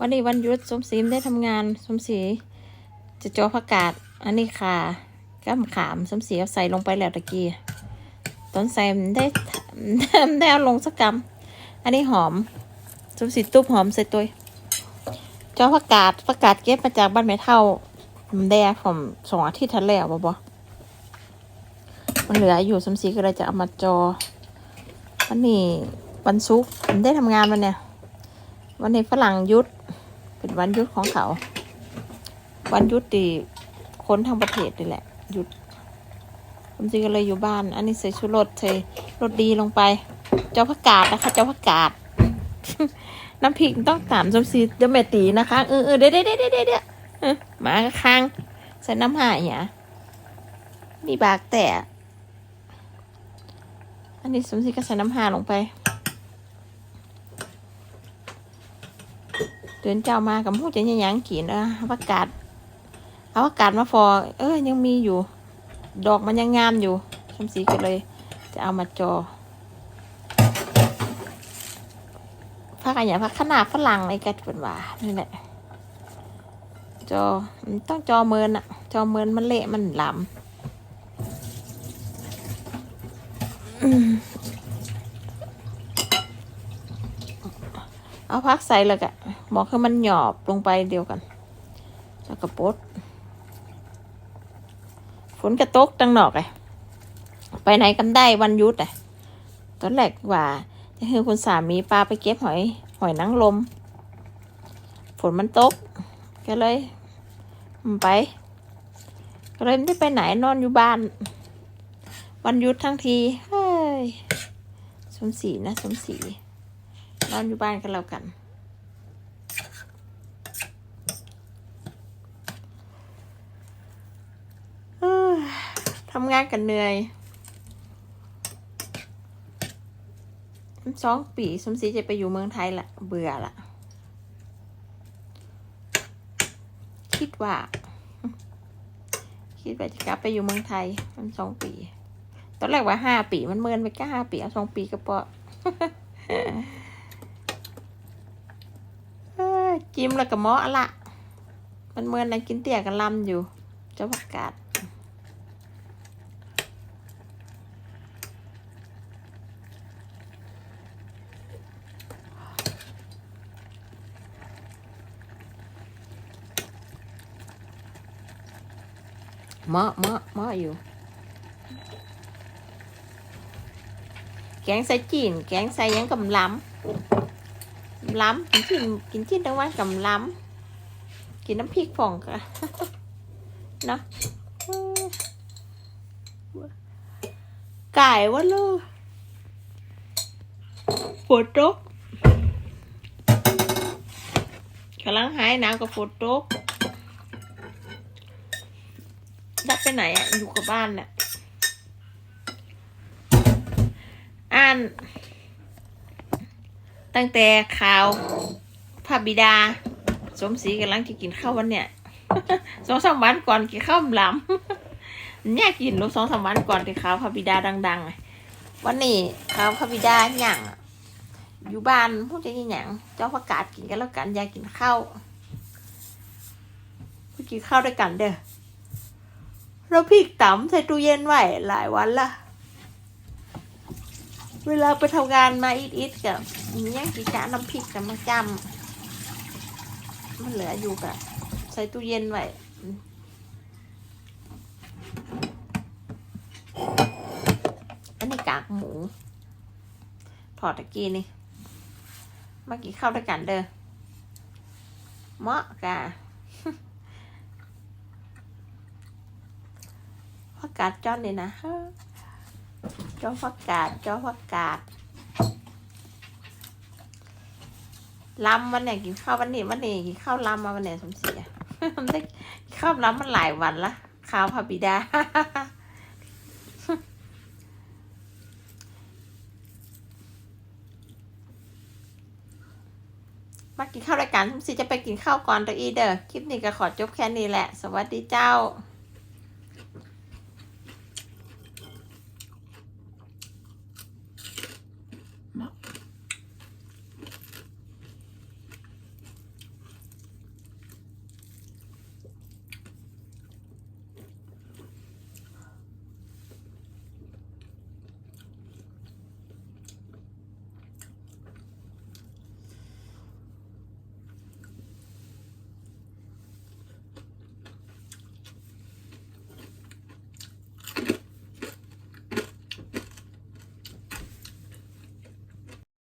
วันนี้วันหยุดสมศรีได้ทำงานสมศรีจะจอผักกาดอันนี้ค่ะก้ามขามสมศรีเอาใส่ลงไปแล้วตะกี้ตอนใส่ได้ได้เอาลงสักกำอันนี้หอมสมศรีตุบหอมใส่ตัวจอผักกาดผักกาดเก็บมาจากบ้านแม่เท่ามันแดงผมสองอาทิตย์ทันแล้วบ่บ่มันเหลืออยู่สมศรีก็เลยจะเอามาจอวันนี้วันศุกผมได้ทำงานวันเนี่ยวันนี้ฝรั่งยุด เป็นวันหยุดของเขา วันหยุดตีคนทั้งประเทศนี่แหละหยุดผมจริงก็เลยอยู่บ้าน อันนี้ใส่ชูรสใส่รสดีลงไป เจ้าผักกาดนะคะ เจ้าผักกาด น้ำพริกต้องตามสมซีเดี๋ยวแม่ตีนะคะเออเออเดี๋ยวเดี๋ยวเดี๋ยวเดี๋ยวเดี๋ยวเออหมาค้างใส่น้ำหายเนี่ยมีบากแต่ อันนี้สมซีก็ใส่น้ำหาลงไป เดินเจ้ามากับพูดจะยังยังกินออเอากาศเอาประกาศมาฟอเออยังมีอยู่ ดอกมันยังงามอยู่ชมสีก็เลย จะเอามาจอพักอะไรอย่างพักขนาดฝรั่งในกระเป็นว่านี่แหละจอมันต้องจอเมินอะจอเมินมันเละมันหลำเอาพักใส่เลยกะ บอกให้มันหยอบลงไปเดียวกันแล้วก็ปดฝนกระตกตั้งหนอกไงไปไหนกันได้วันยุดอะตอนแรกว่าจะให้คุณสามีปลาไปเก็บหอย หอยนางรมฝนมันตกก็เลยมันไป ก็เลยไม่ได้ไปไหนนอนอยู่บ้าน วันยุดทั้งทีเฮ้ยสมศรีนะสมศรีนอนอยู่บ้านกันแล้วกัน เอ้ย ทำงานกันเหนื่อยสองปีสมศรีจะไปอยู่เมืองไทยละเบื่อละคิดว่า คิดว่าจะกลับไปอยู่เมืองไทย มันสองปี ตอนแรกว่าห้าปีมันเมินไปแค่ห้าปีเอาสองปีก็พอจิ้มแล้วก็เหมาะละมันเมินนะกินเตี่ยกันลำอยู่เจ้าผักกาด เหมาะเหมาะเหมาะอยู่ แกงใส่จีน แกงใส่ยังกับล้ำล้ำกินจีนกินจีนทั้งวันกับล้ำกินน้ำพริกผ่องกะเนาะไก่วะลูกฝนตกกำลังหายหนาวกับฝนตก ดับ ไปไหนอะอยู่กับบ้านน่ะอ่าน ตั้งแต่ข่าวพระบิดา สมศรีกำลังจะกินข้าววันเนี่ยสองสามวันก่อนกินข้าวหลำเนี่ยกินลูกสองสามวันก่อนที่ข่าวพระบิดาดังๆวันนี้ข่าวพระบิดาหยั่งอยู่บ้านพูดจะยังหยังเจ้าประกาศกินกันแล้วกันอยากกินข้าวกินข้าวด้วยกันเด้อ เราพริกตำใส่ตู้เย็นไว้หลายวันละเวลาไปทำงานมาอิดๆกับย่างเงี้ยกิจาน้ำพริกกับมาจำมันเหลืออยู่กับใส่ตู้เย็นไว้อันนี้กากหมู ถอดตะกี้นี่ มากินข้าวด้วยกันเด้อเหมาะกะ ผั กาดจ้อนนี่นะจ้าผักกาดจ้าผักกาดลำวันเนี่ยกินข้าววันนี้วันนี้กินข้าวลำมาวันเนี่ยสมศรีอะมันได้ข้าวลำมันหลายวันละข้าวพระบิดามากินข้าวรายการสมศรีจะไปกินข้าวก่อนตัวอีเด้อคลิปนี้ก็ขอจบแค่นี้แหละ สวัสดีเจ้า